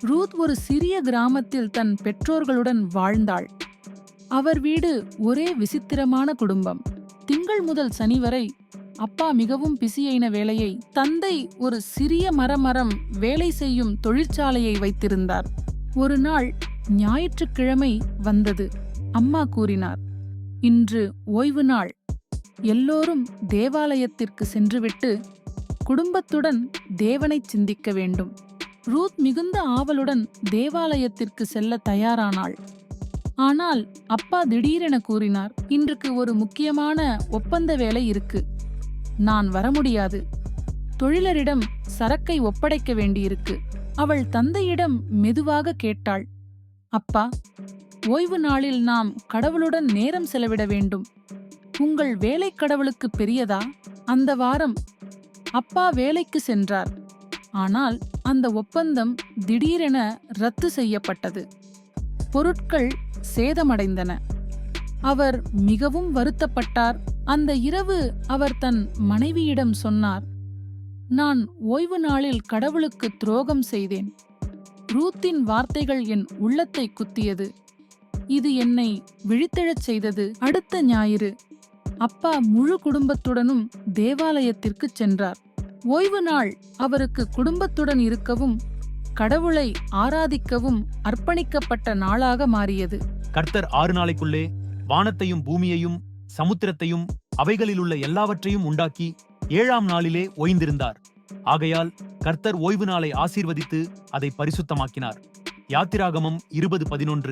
Ruth ஒரு சிறிய கிராமத்தில் தன் பெற்றோர்களுடன் வாழ்ந்தாள். அவர் வீடு ஒரே விசித்திரமான குடும்பம். திங்கள் முதல் சனி வரை அப்பா மிகவும் பிஸியான வேலையை தந்தை ஒரு சிறிய மரமரம் வேலை செய்யும் தொழிற்சாலையை வைத்திருந்தார். ஒரு நாள் ஞாயிற்றுக்கிழமை வந்தது. அம்மா கூறினார் இன்று ஓய்வு நாள். எல்லோரும் தேவாலயத்திற்கு சென்றுவிட்டு குடும்பத்துடன் தேவனைச் சிந்திக்க வேண்டும். ரூத் மிகுந்த ஆவலுடன் தேவாலயத்திற்கு செல்ல தயாரானாள். ஆனால் அப்பா திடீரென கூறினார் இன்றுக்கு ஒரு முக்கியமான ஒப்பந்த வேலை இருக்கு. நான் வர முடியாது. தொழிலரிடம் சரக்கை ஒப்படைக்க வேண்டியிருக்கு. அவள் தந்தையிடம் மெதுவாக கேட்டாள் அப்பா ஓய்வு நாளில் நாம் கடவுளுடன் நேரம் செலவிட வேண்டும். உங்கள் வேலை கடவுளுக்கு பெரியதா? அந்த வாரம் அப்பா வேலைக்கு சென்றார். ஆனால் அந்த ஒப்பந்தம் திடீரென ரத்து செய்யப்பட்டது. பொருட்கள் சேதமடைந்தன. அவர் மிகவும் வருத்தப்பட்டார். அந்த இரவு அவர் தன் மனைவியிடம் சொன்னார் நான் ஓய்வு நாளில் கடவுளுக்கு துரோகம் செய்தேன். ரூத்தின் வார்த்தைகள் என் உள்ளத்தை குத்தியது. இது என்னை விழித்தெழச் செய்தது. அடுத்த ஞாயிறு அப்பா முழு குடும்பத்துடனும் தேவாலயத்திற்குச் சென்றார். ஓய்வு நாள் அவருக்கு குடும்பத்துடன் இருக்கவும் கடவுளை ஆராதிக்கவும் அர்ப்பணிக்கப்பட்ட நாளாக மாறியது. கர்த்தர் ஆறு நாளைக்குள்ளே வானத்தையும் பூமியையும் சமுத்திரத்தையும் அவைகளிலுள்ள எல்லாவற்றையும் உண்டாக்கி ஏழாம் நாளிலே ஓய்ந்திருந்தார். ஆகையால் கர்த்தர் ஓய்வு நாளை ஆசீர்வதித்து அதை பரிசுத்தமாக்கினார். யாத்திராகமம் இருபது பதினொன்று.